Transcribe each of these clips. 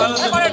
আচ্ছা, করেন।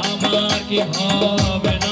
আমার কি হবে